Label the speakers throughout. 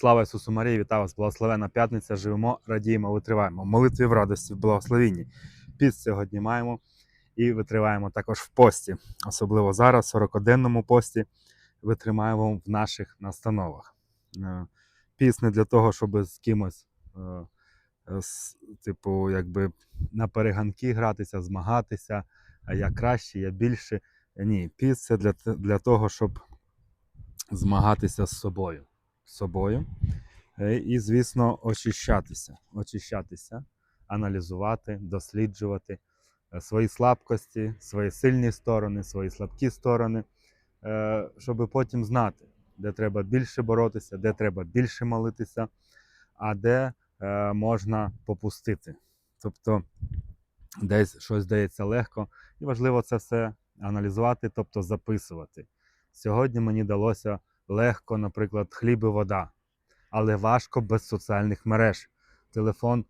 Speaker 1: Слава Ісусу Марії, вітаю вас, благословена п'ятниця. Живемо, радіємо, витриваємо. Молитві в радості, в благословінні. Піст сьогодні маємо і витриваємо також в пості. Особливо зараз, в 40-денному пості, витримаємо в наших настановах. Е, Піст не для того, щоб з кимось, е, е, типу, якби на перегонки гратися, змагатися, а я краще, я більше. Ні, піст це для, для того, щоб змагатися з собою. Собою. Е, І, звісно, очищатися. Очищатися, аналізувати, досліджувати е, свої слабкості, свої сильні сторони, свої слабкі сторони, е, щоб потім знати, де треба більше боротися, де треба більше молитися, а де можна попустити. Тобто десь щось дається легко, і важливо це все аналізувати, тобто записувати. Сьогодні мені далося легко, наприклад, хліб і вода, але важко без соціальних мереж. Телефон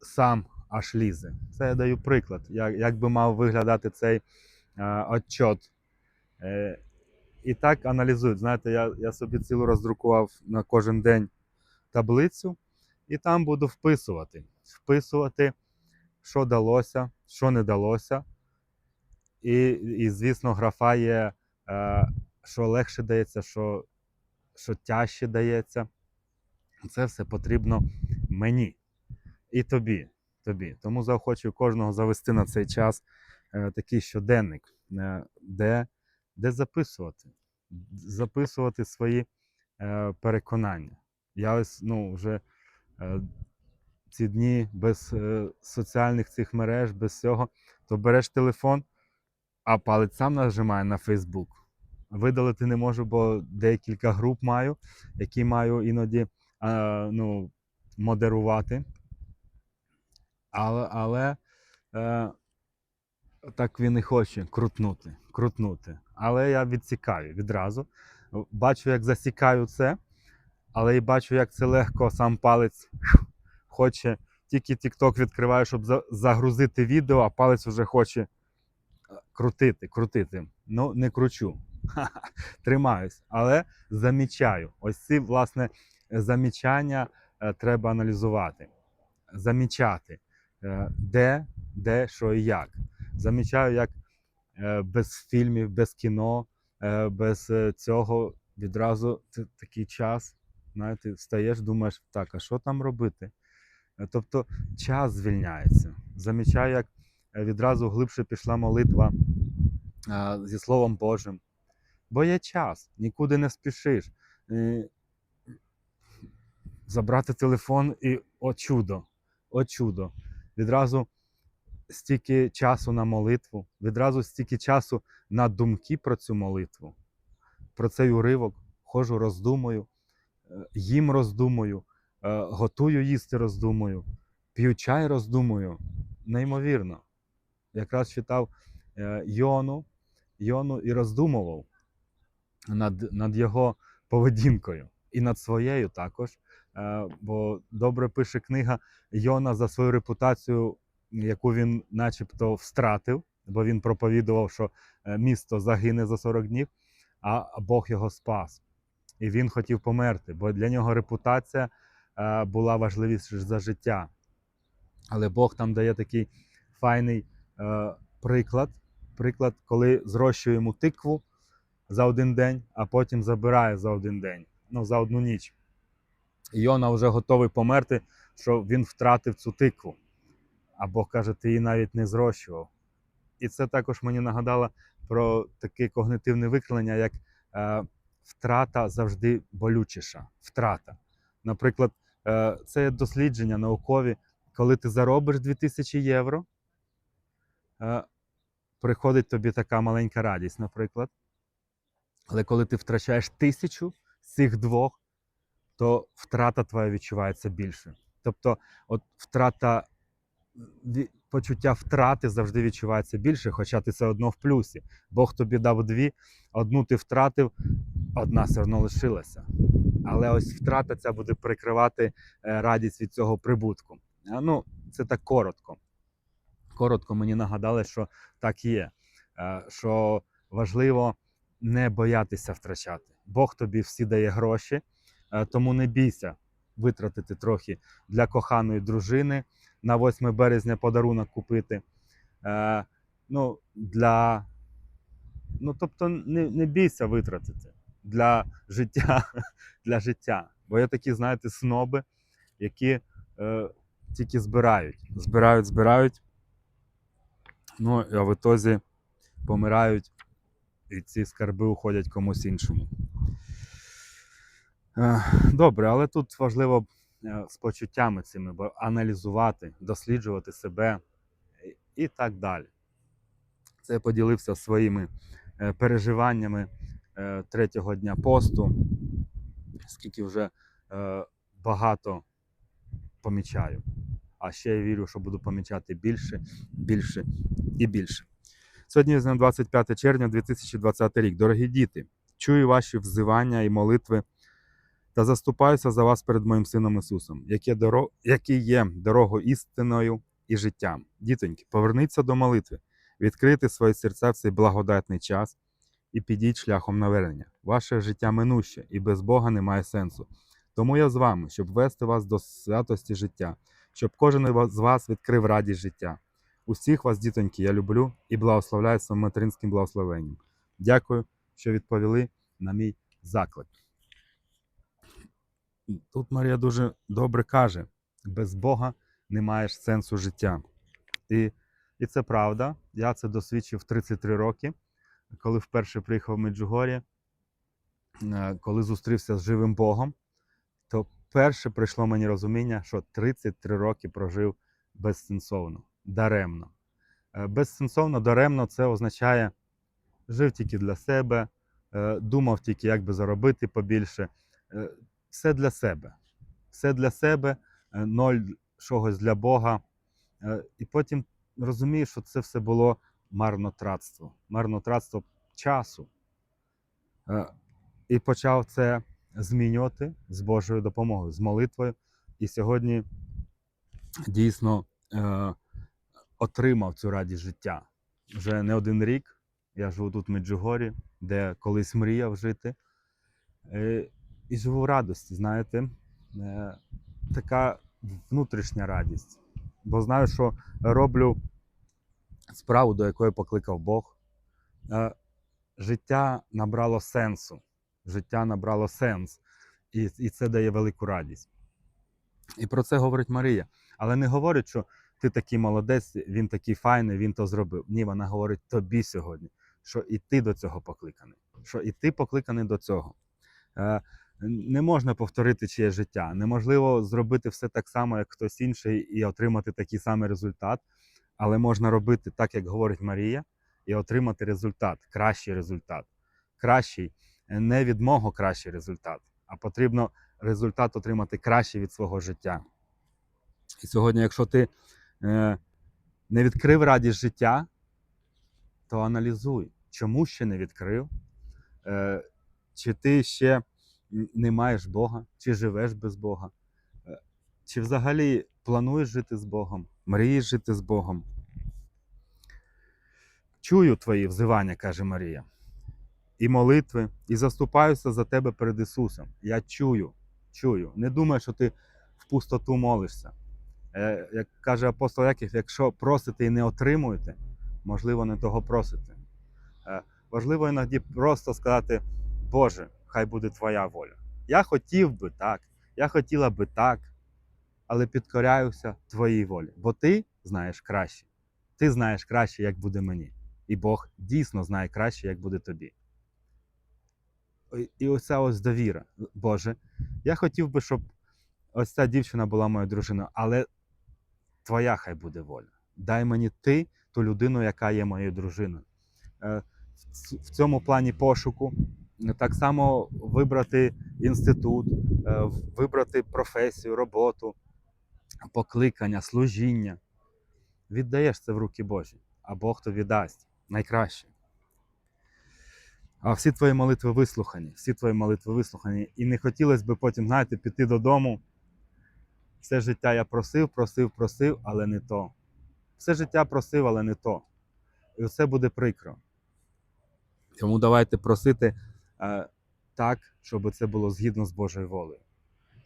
Speaker 1: сам аж лізе. Це я даю приклад, як, як би мав виглядати цей е, отчот. Е, і так аналізують. Знаєте, я, я собі цілу роздрукував на кожен день таблицю, і там буду вписувати. Вписувати, що далося, що не далося. І, і звісно, графа є, е, що легше дається, що, що тяжче дається. Це все потрібно мені і тобі. тобі. Тому заохочую кожного завести на цей час е, такий щоденник, е, де, де записувати, записувати свої е, переконання. Я ось ну, вже ці дні без соціальних цих мереж, без всього, то береш телефон, а палець сам нажимає на Фейсбук. Видалити не можу, бо декілька груп маю, які маю іноді е, ну, модерувати. Але, але е, так він і хоче крутнути, крутнути. Але я відсікаю відразу. Бачу, як засікаю це, але і бачу, як це легко сам палець хоче. Тільки TikTok відкриваю, щоб загрузити відео, а палець вже хоче е, крутити, крутити. Ну, не кручу. Тримаюсь, але замічаю. Ось ці, власне, замічання е, треба аналізувати, замічати, е, де, де, що і як. Замічаю, як е, без фільмів, без кіно, без цього відразу такий час. Знаєте, встаєш, думаєш, так, а що там робити? Тобто час звільняється. Замічаю, як відразу глибше пішла молитва зі Словом Божим. Бо є час, нікуди не спішиш. Забрати телефон і о чудо, о чудо. Відразу стільки часу на молитву, відразу стільки часу на думки про цю молитву, про цей уривок. Хожу, роздумую, е, їм роздумую, е, готую їсти, роздумую, п'ю чай, роздумую. Неймовірно. Якраз читав е, Йону, Йону і роздумував над, над його поведінкою і над своєю також. Е, Бо добре пише книга Йона за свою репутацію, яку він начебто втратив, бо він проповідував, що е, місто загине за 40 днів, а Бог його спас. І він хотів померти, бо для нього репутація е, була важливіша за життя. Але Бог там дає такий файний приклад, приклад, коли зрощує йому тикву за один день, а потім забирає за один день, ну за одну ніч. Йона вже готовий померти, що він втратив цю тикву. Бог каже, ти її навіть не зрощував. І це також мені нагадало про таке когнитивне викривлення, як е, втрата завжди болючіша. Втрата. Наприклад, е, це дослідження наукові, коли ти заробиш 2000 євро, е, приходить тобі така маленька радість, наприклад. Але коли ти втрачаєш тисячу з цих двох, то втрата твоя відчувається більше. Тобто, от втрата почуття втрати завжди відчувається більше, хоча ти все одно в плюсі. Бог тобі дав дві, одну ти втратив, одна все одно лишилася. Але ось втрата ця буде прикривати е, радість від цього прибутку. Ну, це так коротко. Коротко мені нагадали, що так є. Е, Що важливо не боятися втрачати. Бог тобі всі дає гроші, Е, Тому не бійся витратити трохи для коханої дружини на 8 березня подарунок купити. Е, Ну, для... ну тобто не, не бійся витратити для життя, для життя. Бо є такі, знаєте, сноби, які е, тільки збирають. Збирають, збирають. Ну, а в ітозі помирають, і ці скарби уходять комусь іншому. Е, Добре, але тут важливо е, з почуттями цими аналізувати, досліджувати себе і- і так далі. Це я поділився своїми е, переживаннями е, третього дня посту, скільки вже е, багато помічаю. А ще я вірю, що буду помічати більше, більше і більше. Сьогодні з ним 25 червня 2020 рік. Дорогі діти, чую ваші взивання і молитви та заступаюся за вас перед моїм сином Ісусом, який, є дорогою істиною і життям. Дітоньки, поверніться до молитви, відкрийте свої серця в цей благодатний час і підіть шляхом навернення. Ваше життя минуще і без Бога немає сенсу. Тому я з вами, щоб вести вас до святості життя, щоб кожен з вас відкрив радість життя. Усіх вас, дітоньки, я люблю і благословляю своїм материнським благословенням. Дякую, що відповіли на мій заклик. Тут Марія дуже добре каже: без Бога не маєш сенсу життя. І, і це правда. Я це досвідчив в 33 роки, коли вперше приїхав в Меджугор'я, е, коли зустрівся з живим Богом, то перше прийшло мені розуміння, що 33 роки прожив безсенсовно, даремно. Е, Безсенсовно, даремно це означає жив тільки для себе, е, думав тільки, як би заробити побільше. Е, Все для себе. Все для себе, ноль чогось для Бога. І потім розумію, що це все було марнотратство, марнотратство часу. І почав це змінювати з Божою допомогою, з молитвою. І сьогодні дійсно отримав цю радість життя. Вже не один рік. Я живу тут в Меджугорі, де колись мріяв жити. Е, і живу в радості, знаєте, е, така внутрішня радість. Бо знаю, що роблю справу, до якої покликав Бог. Е, життя набрало сенсу. Життя набрало сенс. І, і це дає велику радість. І про це говорить Марія. Але не говорить, що ти такий молодець, він такий файний, він то зробив. Ні, вона говорить тобі сьогодні, що і ти до цього покликаний. Що і ти покликаний до цього. Е, не можна повторити чиє життя. Неможливо зробити все так само, як хтось інший, і отримати такий самий результат. Але можна робити так, як говорить Марія, і отримати результат, кращий результат. Кращий, е, не від мого кращий результат, а потрібно результат отримати кращий від свого життя. І сьогодні, якщо ти не відкрив радість життя, то аналізуй, чому ще не відкрив, е, чи ти ще не маєш Бога, чи живеш без Бога, е, чи взагалі плануєш жити з Богом, мрієш жити з Богом. Чую твої взивання, каже Марія, і молитви, і заступаюся за тебе перед Ісусом. Я чую, чую. Не думай, що ти в пустоту молишся. Е, як каже апостол Яків, якщо просите і не отримуєте, можливо, не того просите. Е, важливо іноді просто сказати: Боже, хай буде Твоя воля. Я хотів би так, я хотіла би так, але підкоряюся Твоїй волі, бо ти знаєш краще. Ти знаєш краще, як буде мені. І Бог дійсно знає краще, як буде тобі. І- оця ось довіра. Боже, я хотів би, щоб ось ця дівчина була моєю дружиною, але твоя хай буде воля. Дай мені ти, ту людину, яка є моєю дружиною. Е, в цьому плані пошуку е, так само вибрати інститут, е, вибрати професію, роботу, покликання, служіння. Віддаєш це в руки Божі, а Бог то віддасть найкраще. А всі твої молитви вислухані, всі твої молитви вислухані. І не хотілося б потім, знаєте, піти додому. Все життя я просив, просив, просив, але не то. Все життя просив, але не то. І все буде прикро. Тому давайте просити е, так, щоб це було згідно з Божою волею.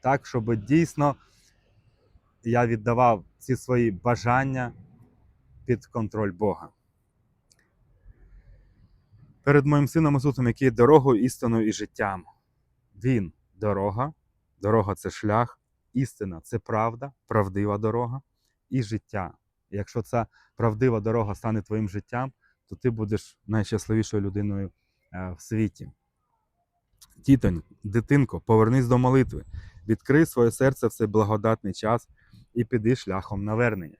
Speaker 1: Так, щоб дійсно я віддавав ці свої бажання під контроль Бога. Перед моїм сином Ісусом, який є дорогою, істиною і життям. Він дорога, дорога це шлях, істина це правда, правдива дорога і життя. Якщо ця правдива дорога стане твоїм життям, то ти будеш найщасливішою людиною е, в світі. Тітонь, дитинко, повернись до молитви, відкрий своє серце в цей благодатний час і піди шляхом навернення.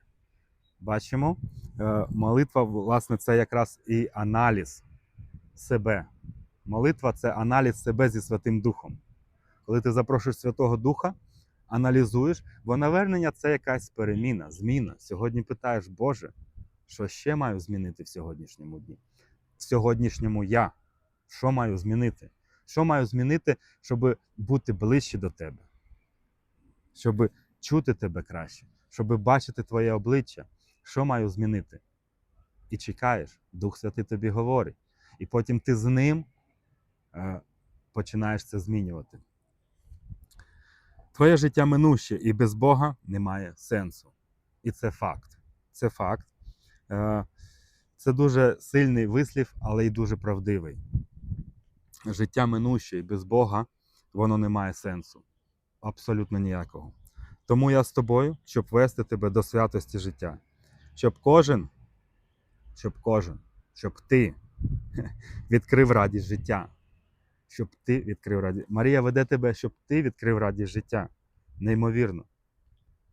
Speaker 1: Бачимо, е, молитва, власне, це якраз і аналіз себе. Молитва це аналіз себе зі Святим Духом. Коли ти запрошуєш Святого Духа, аналізуєш, бо навернення це якась переміна, зміна. Сьогодні питаєш, Боже, що ще маю змінити в сьогоднішньому дні? В сьогоднішньому я. Що маю змінити? Що маю змінити, щоб бути ближче до тебе? Щоб чути тебе краще, щоб бачити твоє обличчя. Що маю змінити? І чекаєш, Дух Святий тобі говорить. І потім ти з ним е, починаєш це змінювати. Твоє життя минуще і без Бога немає сенсу. І це факт. Це факт. Е, Це дуже сильний вислів, але й дуже правдивий. Життя минуще і без Бога воно не має сенсу. Абсолютно ніякого. Тому я з тобою, щоб вести тебе до святості життя. Щоб кожен, щоб кожен, щоб ти відкрив радість життя. Щоб ти відкрив радість. Марія веде тебе, щоб ти відкрив радість життя. Неймовірно.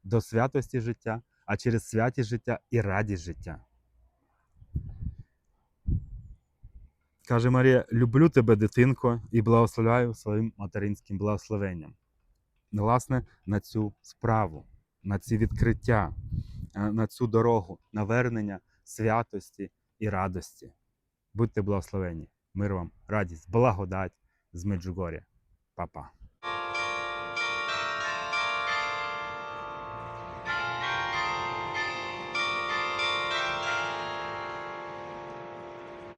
Speaker 1: До святості життя, а через святість життя і радість життя. Каже Марія: люблю тебе, дитинко, і благословляю своїм материнським благословенням. Власне, на цю справу, на ці відкриття, е, на цю дорогу навернення святості і радості. Будьте благословені. Мир вам, радість, благодать з Меджугоря. Па-па.